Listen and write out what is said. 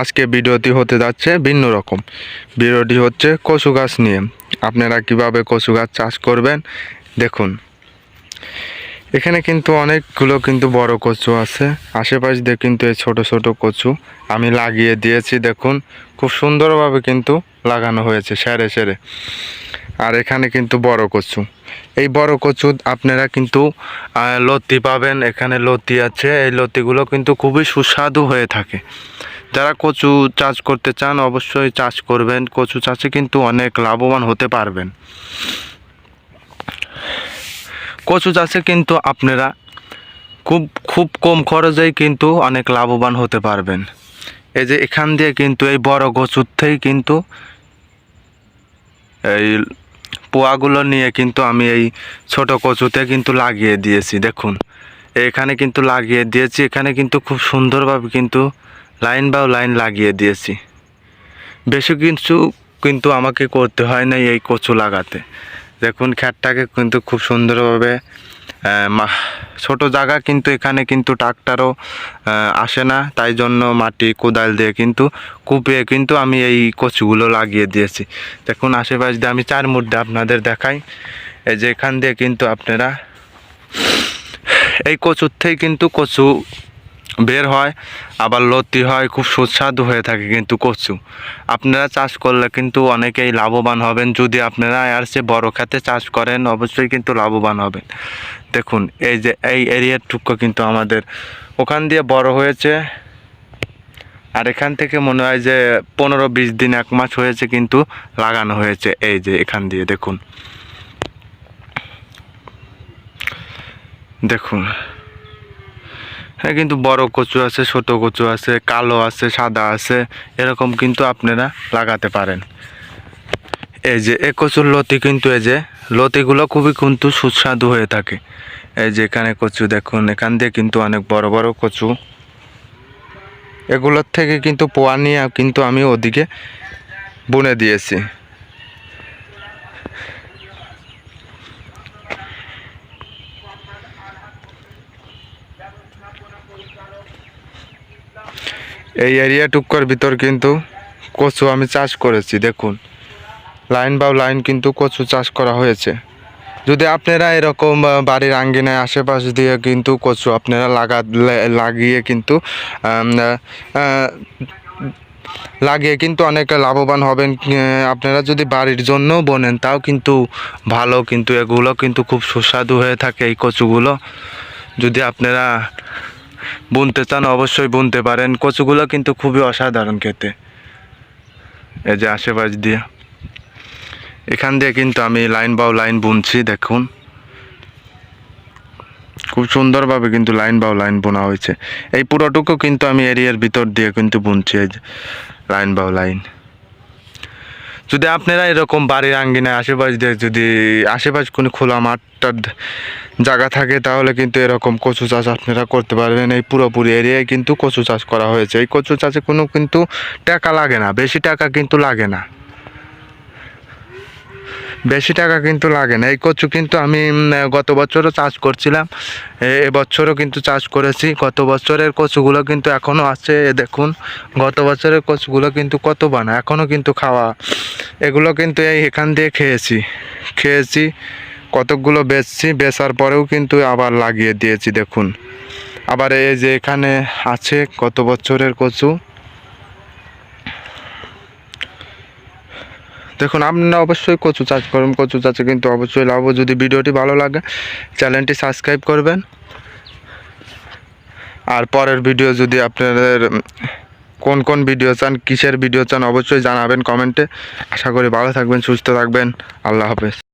আজকে ভিডিওটি হতে যাচ্ছে ভিন্ন রকম। ভিডিওটি হচ্ছে কচু গাছ নিয়ে। আপনারা কীভাবে কচু গাছ চাষ করবেন, দেখুন। এখানে কিন্তু অনেকগুলো কিন্তু বড় কচু আছে। আশেপাশ দিয়ে কিন্তু এই ছোট ছোট কচু আমি লাগিয়ে দিয়েছি, দেখুন। খুব সুন্দরভাবে কিন্তু লাগানো হয়েছে সেরে সেরে। আর এখানে কিন্তু বড় কচু। এই বড় কচু আপনারা কিন্তু লতি পাবেন। এখানে লতি আছে। এই লতিগুলো কিন্তু খুবই সুস্বাদু হয়ে থাকে। যারা কচু চাষ করতে চান অবশ্যই চাষ করবেন। কচু চাষে কিন্তু অনেক লাভবান হতে পারবেন। কচু চাষে কিন্তু আপনারা খুব খুব কম খরচেই কিন্তু অনেক লাভবান হতে পারবেন। এই যে এখান দিয়ে কিন্তু এই বড় কচুর থেকেই কিন্তু এই পোয়াগুলো নিয়ে কিন্তু আমি এই ছোট কচুতে কিন্তু লাগিয়ে দিয়েছি। দেখুন, এখানে কিন্তু লাগিয়ে দিয়েছি। এখানে কিন্তু খুব সুন্দরভাবে কিন্তু লাইন বাই লাইন লাগিয়ে দিয়েছি। বেশি কিছু কিন্তু আমাকে করতে হয় না এই কচু লাগাতে। দেখুন খ্যাটটাকে কিন্তু খুব সুন্দরভাবে ছোট জায়গা কিন্তু এখানে কিন্তু ট্রাক্টারও আসে না, তাই জন্য মাটি কোদাল দিয়ে কিন্তু কুপিয়ে কিন্তু আমি এই কচুগুলো লাগিয়ে দিয়েছি। দেখুন আশেপাশ দিয়ে আমি চার মধ্যে আপনাদের দেখাই। এই যে এখান দিয়ে কিন্তু আপনারা, এই কচুর থেকে কিন্তু কচু বের হয়, আবার লতি হয়, খুব সুস্বাদু হয়ে থাকে কিন্তু কচু। আপনারা চাষ করলে কিন্তু অনেকেই লাভবান হবেন। যদি আপনারা আর সে বড় খাতে চাষ করেন, অবশ্যই কিন্তু লাভবান হবেন। দেখুন, এই যে, এই এরিয়ার টুকু কিন্তু আমাদের। ওখান দিয়ে বড় হয়েছে। আর এখান থেকে মনে হয় যে পনেরো বিশ দিন, এক মাস হয়েছে কিন্তু লাগানো হয়েছে। এই যে, এখান দিয়ে দেখুন। দেখুন হ্যাঁ কিন্তু বড় কচু আছে, ছোট কচু আছে, কালো আছে, সাদা আছে, এরকম কিন্তু আপনারা লাগাতে পারেন। এই যে, এ কচুর লতি কিন্তু এই যে, লতিগুলো খুবই কিন্তু সুস্বাদু হয়ে থাকে। এই যে, এখানে কচু দেখুন, এখান দিয়ে কিন্তু অনেক বড় বড় কচু। এগুলোর থেকে কিন্তু পোয়া নিয়ে কিন্তু আমি ওদিকে বুনে দিয়েছি। এই এরিয়া টুকর ভিতর কিন্তু কচু আমি চাষ করেছি, দেখুন। লাইন বা লাইন কিন্তু কচু চাষ করা হয়েছে। যদি আপনারা এরকম বাড়ির আঙ্গিনায়, আশেপাশ দিয়ে কিন্তু কচু আপনারা লাগা লাগিয়ে কিন্তু লাগিয়ে কিন্তু অনেক লাভবান হবেন। আপনারা যদি বাড়ির জন্য বোনেন, তাও কিন্তু ভালো। কিন্তু এগুলো কিন্তু খুব সুস্বাদু হয়ে থাকে এই কচুগুলো। যদি আপনারা বুনতে চান, অবশ্যই বুনতে পারেন। কচুগুলো কিন্তু খুবই অসাধারণ খেতে। এই যে আশেপাশ দিয়ে। এখান দিয়ে কিন্তু আমি লাইন বাউ লাইন বুনছি, দেখুন। খুব সুন্দরভাবে কিন্তু লাইন বাউ লাইন বোনা হয়েছে। এই পুরোটুকু কিন্তু আমি এরিয়ার ভিতর দিয়ে কিন্তু বুনছি, এই যে লাইন বাউ লাইন। যদি আপনারা এরকম বাড়ির আঙ্গিনায় আশেপাশ যদি আশেপাশ কোনো খোলা মাঠটার জায়গা থাকে, তাহলে কিন্তু এরকম কচু চাষ আপনারা করতে পারবেন। এই পুরোপুরি এরিয়ায় কিন্তু কচু চাষ করা হয়েছে। এই কচু চাষে কোনো কিন্তু টাকা লাগে না। বেশি টাকা কিন্তু লাগে না। বেশি টাকা কিন্তু লাগে না। এই কচু কিন্তু আমি গত বছরও চাষ করছিলাম। এবছরও কিন্তু চাষ করেছি। গত বছরের কচুগুলো কিন্তু এখনও আছে। দেখুন, গত বছরের কচুগুলো কিন্তু কত বানা। এখনও কিন্তু খাওয়া এগুলো কিন্তু এই এখান দিয়ে খেয়েছি। খেয়েছি, কতকগুলো বেচছি, বেচার পরেও কিন্তু আবার লাগিয়ে দিয়েছি, দেখুন। আবার এই যে এখানে আছে কত বছরের কচু। দেখুন, আপনারা অবশ্যই কচু চাষ করুন, কচু চাষে কিন্তু অবশ্যই লাভ যদি ভিডিওটি ভালো লাগে, চ্যানেলটি সাবস্ক্রাইব করবেন। আর পরের ভিডিও যদি আপনাদের কোন কোন ভিডিও চান, কিসের ভিডিও চান অবশ্যই জানাবেন কমেন্টে। আশা করি ভালো থাকবেন, সুস্থ থাকবেন। আল্লাহ হাফেজ।